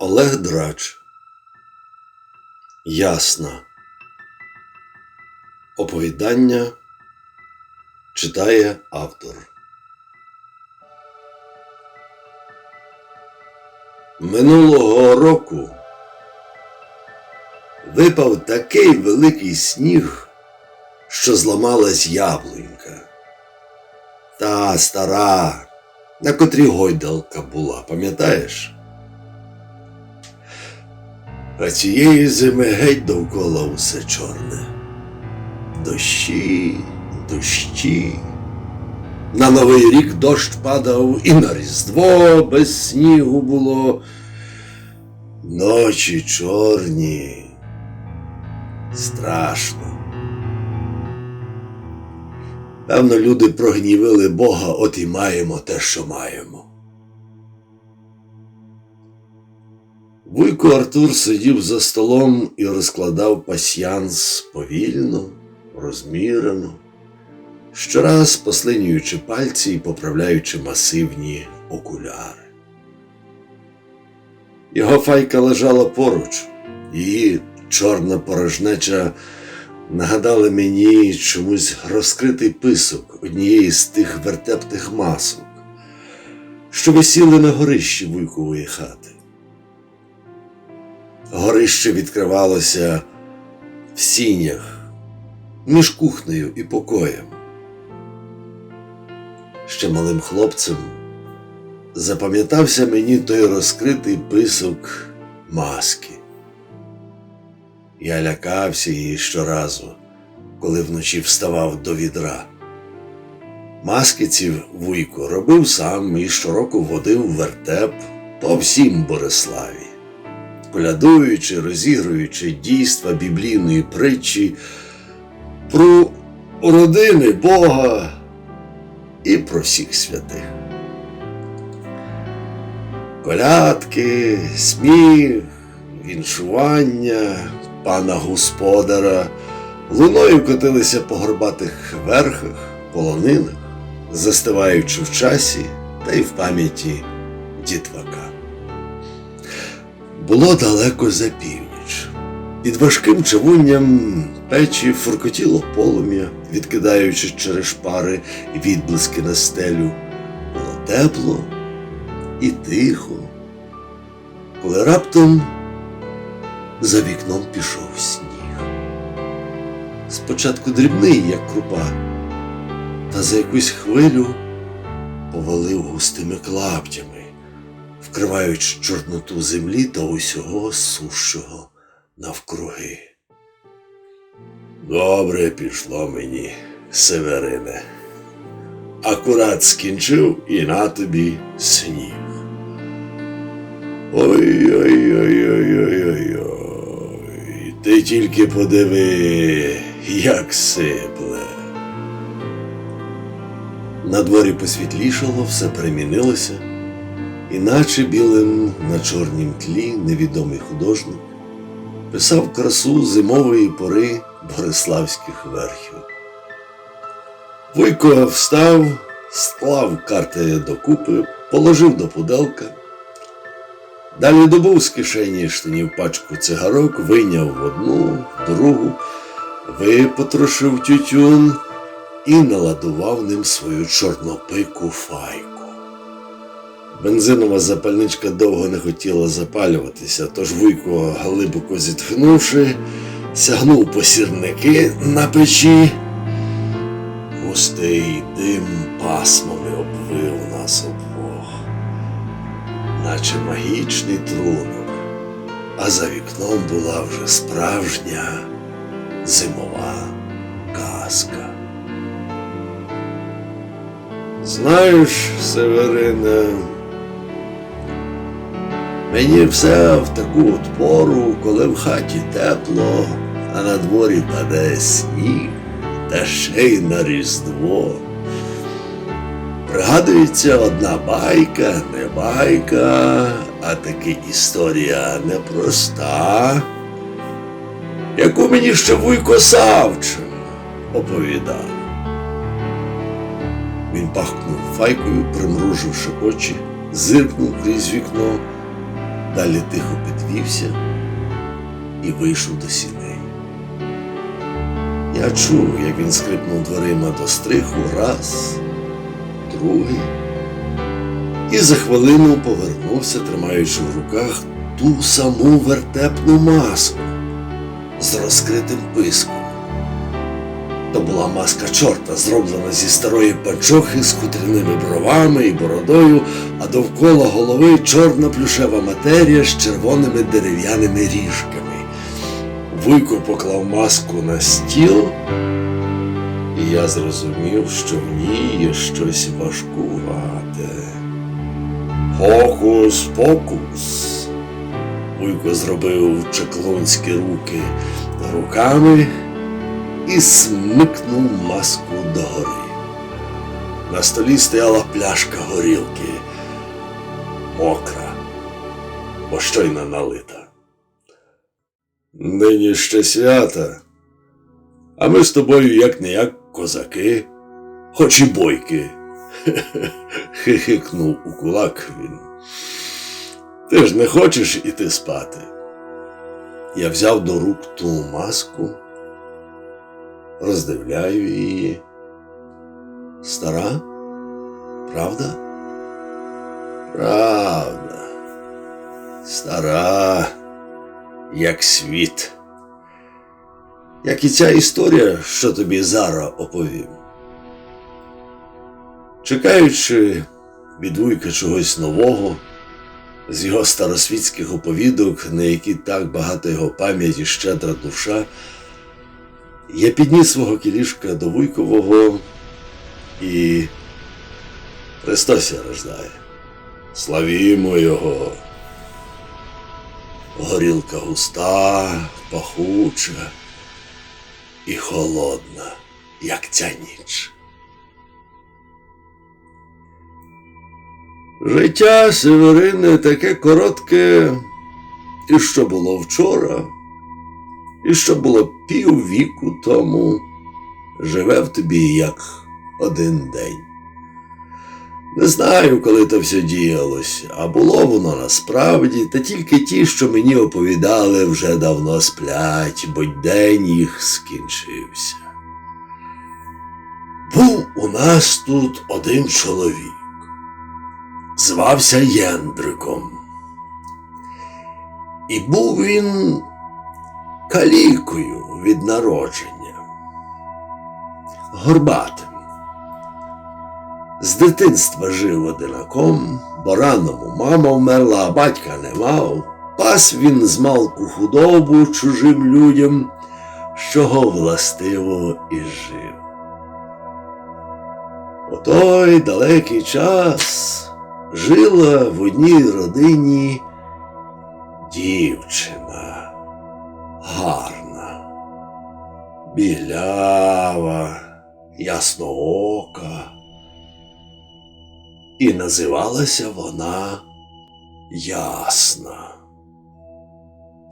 Олег Драч. Ясна. Оповідання читає автор. Минулого року випав такий великий сніг, що зламалась яблунька. Та стара, на котрій гойдалка була, пам'ятаєш? А цієї зими геть довкола усе чорне. Дощі, дощі. На Новий рік дощ падав і на Різдво без снігу було. Ночі чорні. Страшно. Певно, люди прогнівили Бога, от і маємо те, що маємо. Вуйко Артур сидів за столом і розкладав пасьянс повільно, розмірено, щораз послинюючи пальці і поправляючи масивні окуляри. Його файка лежала поруч, її чорна порожнеча нагадала мені чомусь розкритий писок однієї з тих вертептих масок, що висіли на горищі вуйкової хати. Горище відкривалося в сінях між кухнею і покоєм. Ще малим хлопцем запам'ятався мені той розкритий писок маски. Я лякався її щоразу, коли вночі вставав до відра. Маски ці вуйко робив сам і щороку водив вертеп по всім Бориславі колядуючи, розігруючи дійства біблійної притчі про родини Бога і про всіх святих. Колядки, сміх, віншування пана господара луною котилися по горбатих верхах, полонинах, застиваючи в часі та й в пам'яті дітвака. Було далеко за північ. Під важким чавунням печі фуркотіло полум'я, відкидаючи через шпари відблиски на стелю. Було тепло і тихо, коли раптом за вікном пішов сніг. Спочатку дрібний, як крупа, та за якусь хвилю повалив густими клаптями вкриваючи чорноту землі та усього сущого навкруги. Добре пішло мені, Северине. Акурат скінчив і на тобі сніг. Ой-ой-ой-ой-ой-ой. Ти тільки подиви, як сипле. На дворі посвітлішало, все перемінилося. Іначе білим на чорнім тлі невідомий художник писав красу зимової пори Бориславських верхів. Вуйко встав, склав карти докупи, положив до пуделка. Далі добув з кишені штанів пачку цигарок, вийняв одну, другу, випотрошив тютюн і наладував ним свою чорнопику файку. Бензинова запальничка довго не хотіла запалюватися, тож Вуйко, глибоко зітхнувши, сягнув по сірники на печі. Густий дим пасмами обвив нас обох, наче магічний трунок, а за вікном була вже справжня зимова казка. Знаєш, Северине, Мені все в таку от пору, коли в хаті тепло, а на дворі паде сніг, та ще й на Різдво. Пригадується одна байка, не байка, а таки історія непроста, яку мені ще Вуйко Савчин оповідав. Він пахнув файкою, примруживши очі, зиркнув крізь вікно Далі тихо підвівся і вийшов до сіней. Я чув, як він скрипнув дверима до стриху раз, другий, і за хвилину повернувся, тримаючи в руках ту саму вертепну маску з розкритим писком. То була маска чорта, зроблена зі старої панчохи з хутряними бровами і бородою, а довкола голови чорна плюшева матерія з червоними дерев'яними ріжками. Вуйко поклав маску на стіл, і я зрозумів, що в ній є щось важкувате. Фокус, покус. Вуйко зробив чеклунські руки руками і смикнув маску догори. На столі стояла пляшка горілки, мокра, бо щойно налита. Нині ще свята, а ми з тобою як не як козаки, хоч і бойки. Хихикнув у кулак він. Ти ж не хочеш іти спати? Я взяв до рук ту маску, роздивляю її. Стара? Правда? Правда. Стара, як світ. Як і ця історія, що тобі зараз оповім. Чекаючи від Вуйка чогось нового, з його старосвітських оповідок, на які так багато його пам'яті щедра душа, я підніс свого кілішка до Вуйкового і Христос рождає. Славімо його. Горілка густа, пахуча і холодна, як ця ніч. Життя Северини таке коротке, і що було вчора, і що було піввіку тому, живе в тобі як один день. Не знаю, коли то все діялось, а було воно насправді, та тільки ті, що мені оповідали, вже давно сплять, бо день їх скінчився. Був у нас тут один чоловік. Звався Єндриком. І був він калікою від народження, горбатим. З дитинства жив одинаком, бо раному мама вмерла, а батька не мав. Пас він з малку худобу чужим людям, з чого властиво і жив. У той далекий час жила в одній родині дівчина гарна, білява, ясноока. І називалася вона Ясна.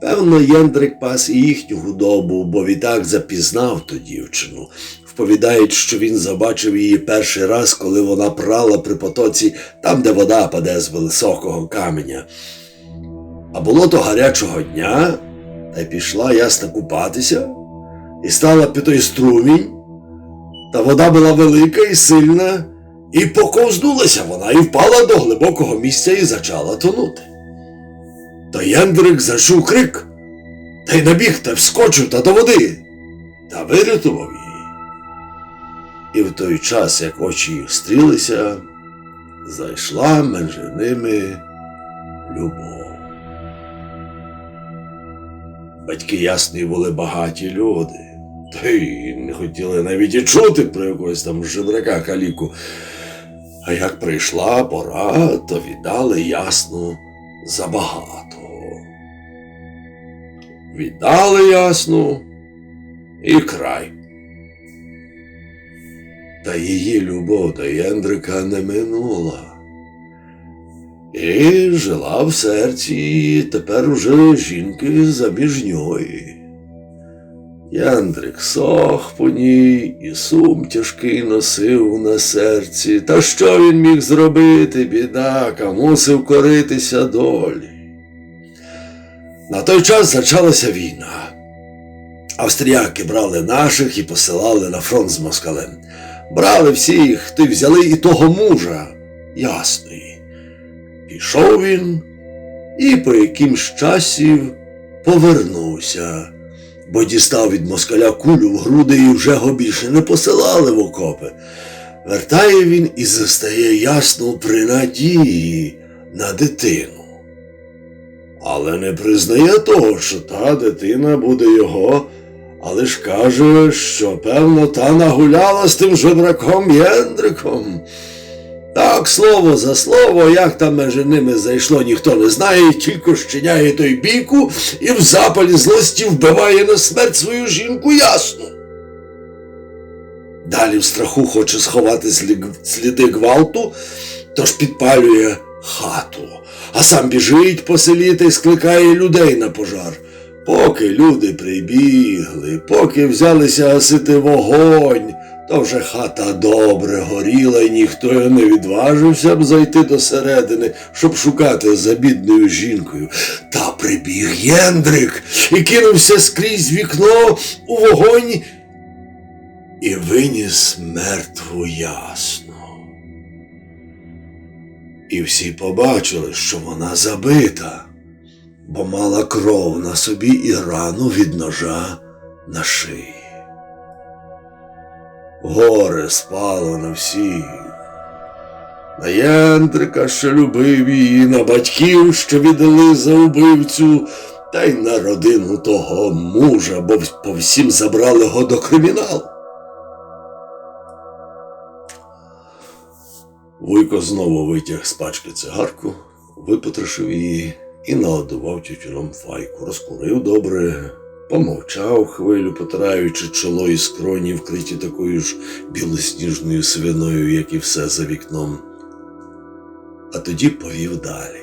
Певно, Єндрик пас і їхню худобу, бо відтак запізнав ту дівчину. Вповідають, що він забачив її перший раз, коли вона прала при потоці там, де вода паде з високого каменя. А було то гарячого дня, та й пішла ясна купатися, і стала під той струмінь, та вода була велика і сильна, і поковзнулася вона, і впала до глибокого місця і зачала тонути. То Яндрик зачув крик, та й набіг та вскочив та до води, та вирятував її. І в той час, як очі їх стрілися, зайшла між ними любов. Батьки ясні були багаті люди, та й не хотіли навіть і чути про якогось там жебрака каліку. А як прийшла пора, то віддали ясну забагато. Віддали ясну і край. Та її любов до Єндрика не минула. І жила в серці тепер уже жінки заміжньої. Яндрик сох по ній і сум тяжкий носив на серці. Та що він міг зробити, бідака, мусив коритися долі. На той час почалася війна. Австріяки брали наших і посилали на фронт з москалем. Брали всіх, ти взяли і того мужа, ясної. Пішов він і по якимсь часів повернувся, бо дістав від москаля кулю в груди і вже його більше не посилали в окопи. Вертає він і застає ясно при надії на дитину. Але не признає того, що та дитина буде його, але ж каже, що певно та нагуляла з тим жебраком Єндриком. Так, слово за слово, як там між ними зайшло, ніхто не знає, тільки щиняє той бійку і в запалі злості вбиває на смерть свою жінку ясну. Далі в страху хоче сховати сліди гвалту, тож підпалює хату, а сам біжить по селі та й скликає людей на пожар. Поки люди прибігли, поки взялися гасити вогонь, то вже хата добре горіла, і ніхто не відважився б зайти до середини, щоб шукати за бідною жінкою. Та прибіг Єндрик і кинувся скрізь вікно у вогонь і виніс мертву ясну. І всі побачили, що вона забита, бо мала кров на собі і рану від ножа на шиї. Горе спало на всіх. На Єндрика, що любив її, на батьків, що віддали за убивцю, та й на родину того мужа, бо по всім забрали його до криміналу. Вуйко знову витяг з пачки цигарку, випотрошив її і наодував тютюном файку, розкурив добре, помовчав хвилю, потираючи чоло і скроні, вкриті такою ж білосніжною свиною, як і все за вікном. А тоді повів далі.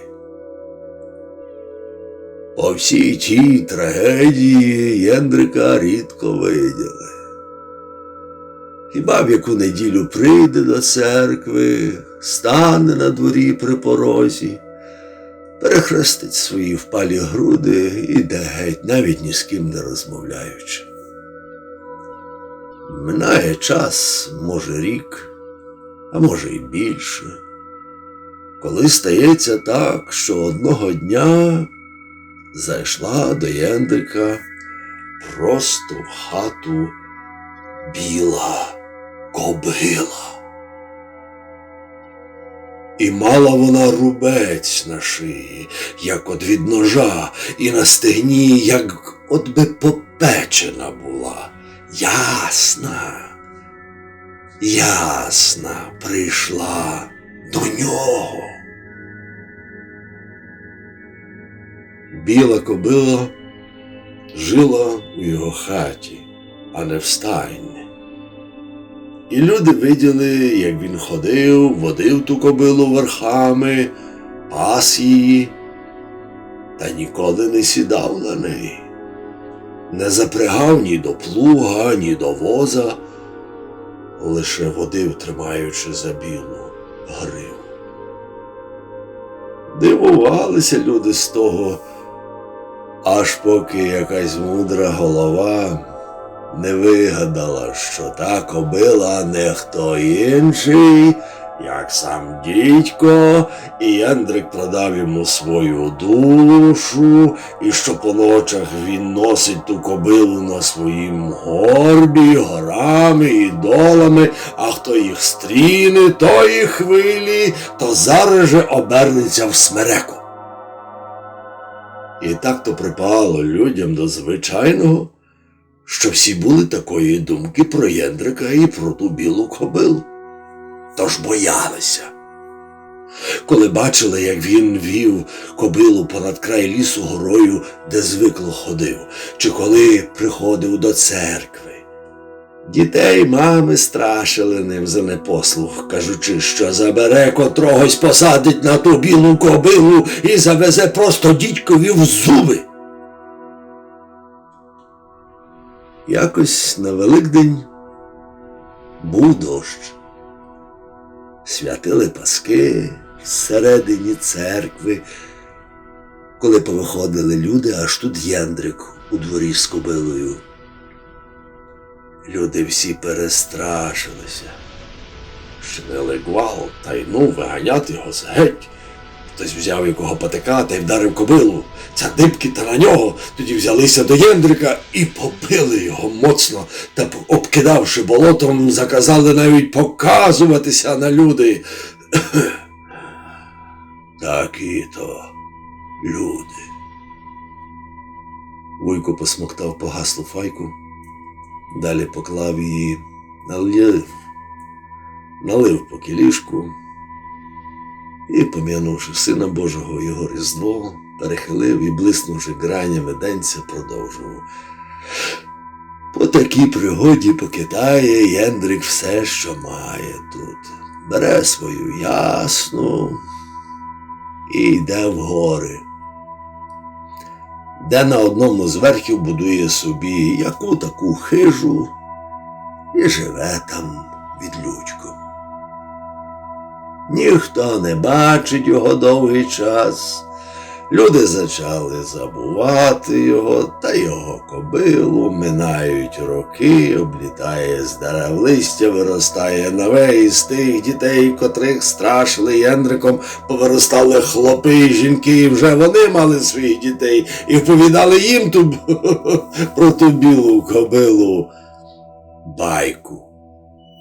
По всій тій трагедії Єндрика рідко виділи. Хіба в яку неділю прийде до церкви, стане на дворі при порозі, перехрестить свої впалі груди і йде геть, навіть ні з ким не розмовляючи. Минає час, може, рік, а може й більше, коли стається так, що одного дня зайшла до Єндрика просто в хату біла кобила. І мала вона рубець на шиї, як от від ножа, і на стегні, як от би попечена була. Ясна, ясна прийшла до нього. Біла кобила жила у його хаті, а не в стайні. І люди виділи, як він ходив, водив ту кобилу верхами, пас її, та ніколи не сідав на неї, не запрягав ні до плуга, ні до воза, лише водив, тримаючи за білу гриву. Дивувалися люди з того, аж поки якась мудра голова не вигадала, що та кобила не хто інший, як сам дідько, і Яндрик продав йому свою душу, і що по ночах він носить ту кобилу на своїм горбі, горами і долами, а хто їх стріне, тої хвилі, то зараз же обернеться в смереку. І так то припало людям до звичайного, що всі були такої думки про Єндрика і про ту білу кобилу. Тож боялися. Коли бачили, як він вів кобилу понад край лісу горою, де звикло ходив, чи коли приходив до церкви. Дітей мами страшили ним за непослух, кажучи, що забере котрогось посадить на ту білу кобилу і завезе просто дідькові в зуби. Якось на Великдень був дощ. Святили паски всередині церкви, Коли повиходили люди, аж тут Єндрик у дворі з кобилою. Люди всі перестрашилися. Чинили гвалт, та й виганяти його з геть. Хтось взяв якого патика та й вдарив кобилу. Ця дибки та на нього. Тоді взялися до Єндрика і побили його моцно та, обкидавши болотом, заказали навіть показуватися на люди. Такі то люди. Вуйко посмоктав погаслу файку, далі поклав її, налив, налив по кілішку і, пом'янувши сина Божого його різдво, перехилив і, блиснувши гранями денця, продовжував. По такій пригоді покидає Єндрик все, що має тут. Бере свою ясну і йде в гори, де на одному з верхів будує собі яку таку хижу і живе там відлюдьком. Ніхто не бачить його довгий час. Люди зачали забувати його та його кобилу, минають роки, облітає з дерев листя, виростає нове із тих дітей, котрих страшили Єндриком, повиростали хлопи і жінки, і вже вони мали своїх дітей і вповідали їм ту про ту білу кобилу байку.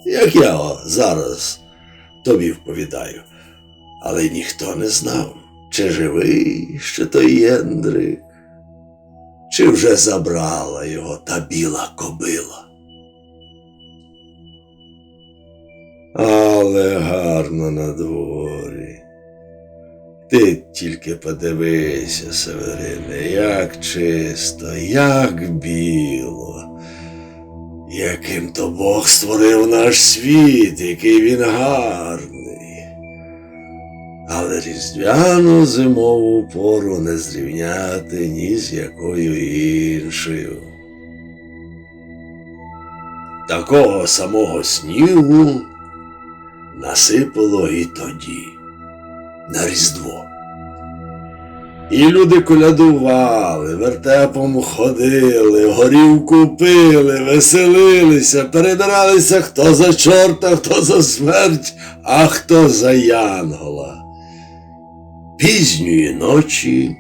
Як я зараз тобі вповідаю. Але ніхто не знав, чи живий ще той Єндрик, чи вже забрала його та біла кобила. Але гарно на дворі. Ти тільки подивися, Северине, як чисто, як біло. Яким то Бог створив наш світ, який він гарний. Але різдвяну зимову пору не зрівняти ні з якою іншою. Такого самого снігу насипало і тоді, на Різдво. І люди колядували, вертепом ходили, горівку пили, веселилися, перебиралися хто за чорта, хто за смерть, а хто за янгола. Пізньої ночі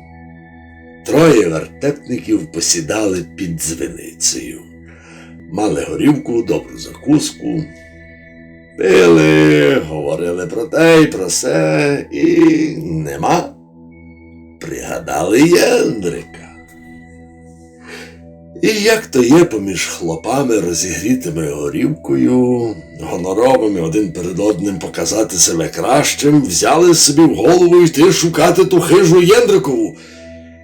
троє вертепників посідали під дзвеницею. Мали горівку, добру закуску, пили, говорили про те й про се, і нема пригадали Єндрика. І як то є поміж хлопами, розігрітими горівкою, гоноровими один перед одним показати себе кращим, взяли собі в голову йти шукати ту хижу Єндрикову.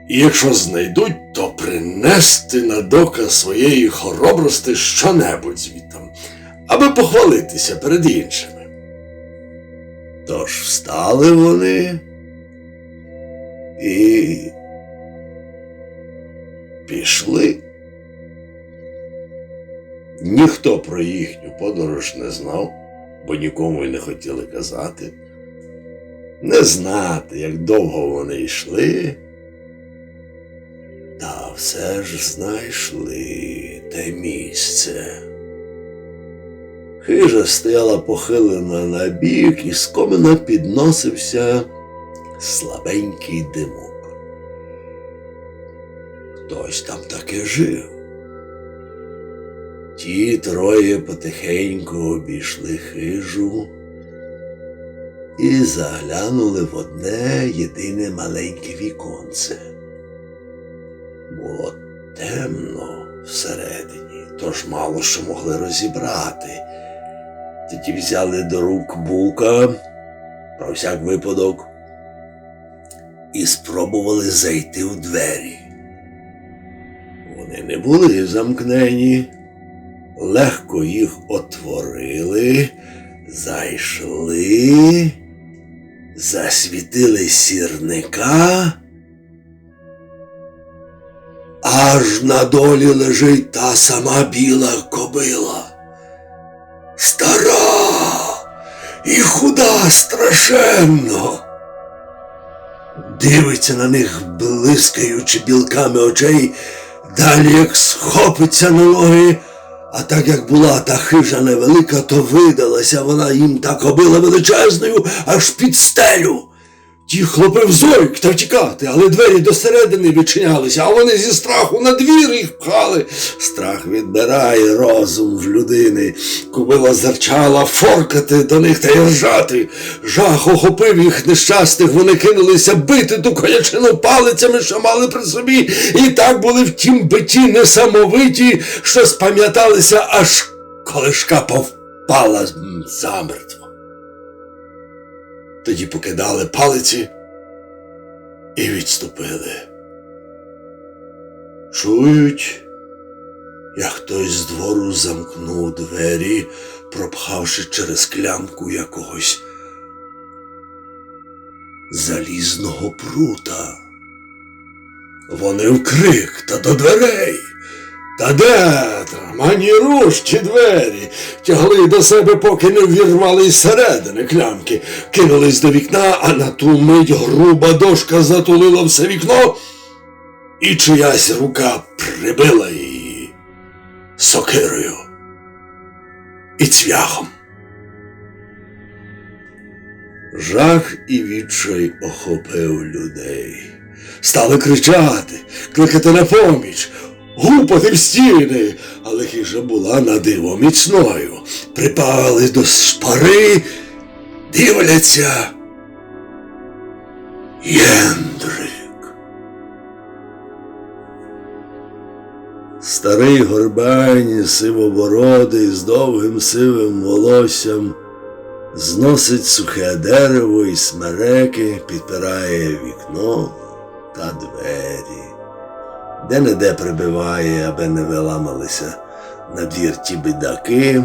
І якщо знайдуть, то принести на доказ своєї хоробрости щонебудь звітом, аби похвалитися перед іншими. Тож встали вони і пішли. Ніхто про їхню подорож не знав, бо нікому й не хотіли казати. Не знати, як довго вони йшли. Та все ж знайшли те місце. Хижа стояла похилена на бік, і з комина підносився слабенький димок. Хтось там таки жив. Ті троє потихеньку обійшли хижу і заглянули в одне єдине маленьке віконце. Було темно всередині, тож мало що могли розібрати. Тоді взяли до рук бука про всяк випадок і спробували зайти у двері. Вони не були замкнені, легко їх отворили, зайшли, засвітили сірника. Аж на долі лежить та сама біла кобила. Стара і худа страшенно. Дивиться на них, блискаючи білками очей, далі як схопиться на ноги. А так як була та хижа невелика, то видалася вона їм та кобила величезною аж під стелю. Ті хлопив зойк та втікати, але двері досередини відчинялися, а вони зі страху на двір їх пхали. Страх відбирає розум в людини. Кобила зарчала форкати до них та й ржати. Жах охопив їх нещасних, вони кинулися бити ту конячину палицями, що мали при собі, і так були в тім биті несамовиті, що спам'яталися, аж коли шкапа впала м, замертво. Тоді покидали палиці і відступили. Чують, як хтось з двору замкнув двері, пропхавши через клямку якогось залізного прута. Вони вкрик та до дверей. Та де там, ані руш двері, тягли до себе, поки не ввірвались зсередини клямки, кинулись до вікна, а на ту мить груба дошка затулила все вікно, і чиясь рука прибила її сокирою і цвяхом. Жах і відчай охопив людей. Стали кричати, кликати на поміч, гупати в стіни, але хижа була на диво міцною. Припали до шпари, дивляться. Єндрик. Старий горбані, сивобородий, з довгим сивим волоссям, зносить сухе дерево і смереки, підпирає вікно та двері де-не-де прибиває, аби не виламалися на двір ті бідаки.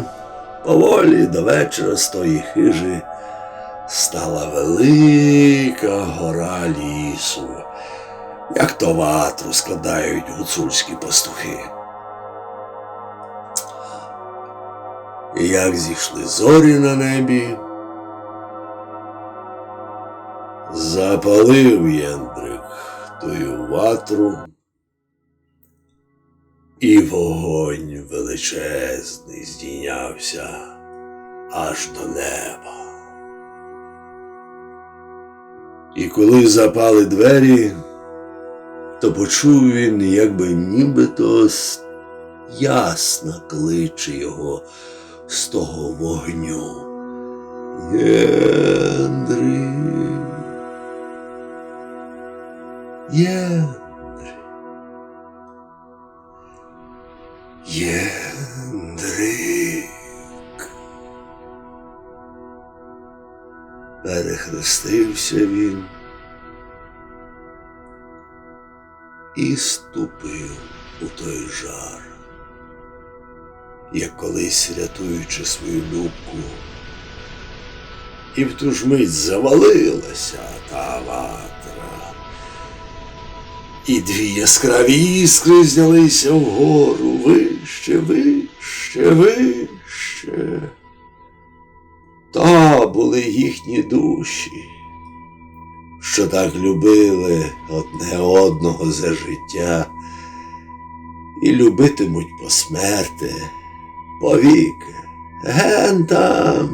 Поволі до вечора з тої хижі стала велика гора лісу, як то ватру складають гуцульські пастухи. І як зійшли зорі на небі, запалив Єндрик тую ватру. І вогонь величезний здійнявся аж до неба. І коли запали двері, то почув він, якби нібито ясно кличе його з того вогню. Єндрик. Єндрик. Єндрик. Перехрестився він і ступив у той жар, як колись рятуючи свою любку, і в ту ж мить завалилася та ватра. І дві яскраві іскри знялися вгору вище, вище, вище. То були їхні душі, що так любили одне одного за життя і любитимуть посмерти, повіки, ген там,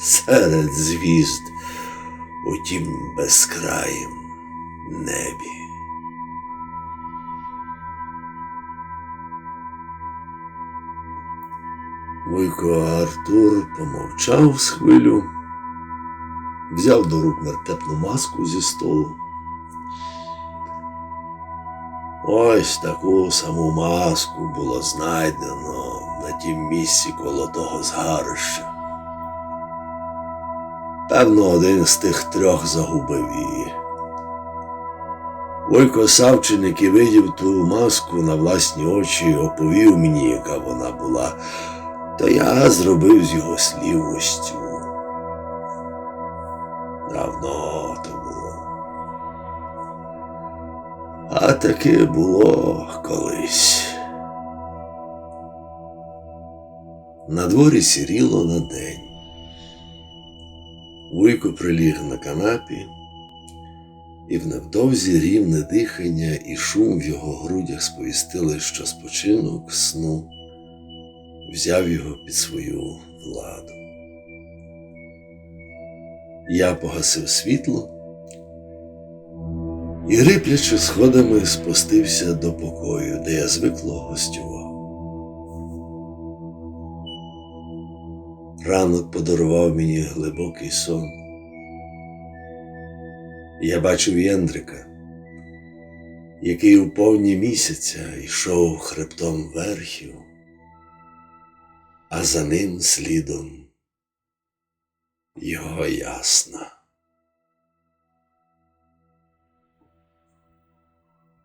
серед звізд у тім безкраїм небі. Вуйко Артур помовчав з хвилю, взяв до рук вертепну маску зі столу. Ось таку саму маску було знайдено на тім місці коло того згарища. Певно, один з тих трьох загубив її. Войко Савченик і видів ту маску на власні очі і оповів мені, яка вона була, то я зробив з його слів. Давно то було. А таке було колись. На дворі сіріло на день. Вуйко приліг на канапі і в невдовзі рівне дихання і шум в його грудях сповістили, що спочинок сну взяв його під свою владу. Я погасив світло і, риплячи сходами, спустився до покою, де я звикло гостював. Ранок подарував мені глибокий сон. Я бачив Єндрика, який у повні місяця йшов хребтом верхів, а за ним слідом його ясна.